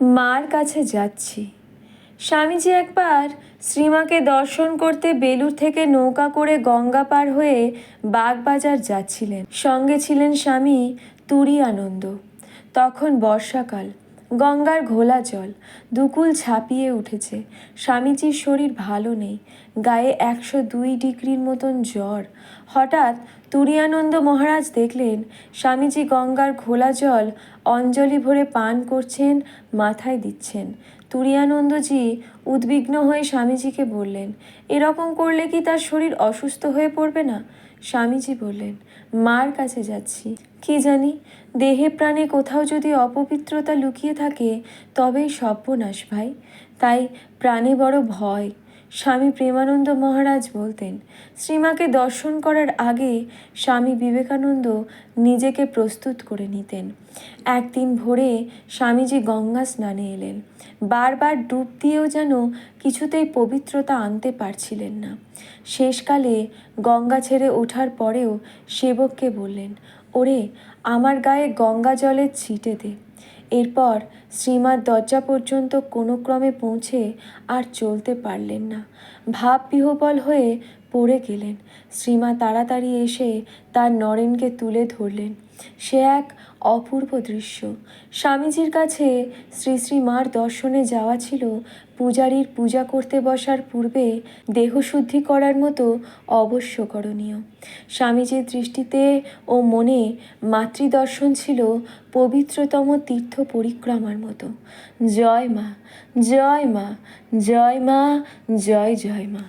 মার কাছে যাচ্ছি। স্বামীজি একবার শ্রীমাকে দর্শন করতে বেলুর থেকে নৌকা করে গঙ্গা পার হয়ে বাগবাজার যাচ্ছিলেন। সঙ্গে ছিলেন স্বামী তুরি আনন্দ তখন বর্ষাকাল। গঙ্গার ঘোলা জল দুকুল ছাপিয়ে উঠেছে। স্বামীজির শরীর ভালো নেই, গায়ে একশো দুই ডিগ্রির মতন জ্বর। হঠাৎ তুরিয়ানন্দ মহারাজ দেখলেন স্বামীজি গঙ্গার ঘোলা জল অঞ্জলি ভরে পান করছেন, মাথায় দিচ্ছেন। তুরিয়ানন্দজি উদ্বিগ্ন হয়ে স্বামীজিকে বললেন, এরকম করলে কি তার শরীর অসুস্থ হয়ে পড়বে না? স্বামীজি বললেন, মার কাছে যাচ্ছি। কি জানি, দেহে প্রাণে কোথাও যদি অপবিত্রতা লুকিয়ে থাকে, তবেই সর্বনাশ ভাই। তাই প্রাণে বড় ভয়। স্বামী প্রেমানন্দ মহারাজ বলতেন, শ্রীমাকে দর্শন করার আগে স্বামী বিবেকানন্দ নিজেকে প্রস্তুত করে নিতেন। একদিন ভোরে স্বামীজি গঙ্গা স্নানে এলেন। বারবার ডুব দিয়েও যেন কিছুতেই পবিত্রতা আনতে পারছিলেন না। শেষকালে গঙ্গা ছেড়ে ওঠার পরেও সেবককে বললেন ওরে, আমার গায়ে গঙ্গা জলের ছিটে দে। এরপর শ্রীমার দরজা পর্যন্ত কোনো ক্রমে পৌঁছে আর চলতে পারলেন না। ভাব বিহবল হয়ে পড়ে গেলেন। শ্রীমা তাড়াতাড়ি এসে তার নরেনকে তুলে ধরলেন। সে এক অপূর্ব দৃশ্য। স্বামীজির কাছে শ্রী শ্রী মার দর্শনে যাওয়া ছিল পূজারীর পূজা করতে বসার পূর্বে দেহশুদ্ধি করার মতো অবশ্য করণীয় স্বামীজির দৃষ্টিতে ও মনে মাতৃদর্শন ছিল পবিত্রতম তীর্থ পরিক্রমার মতো। জয় মা জয় মা জয় মা, জয় জয় মা।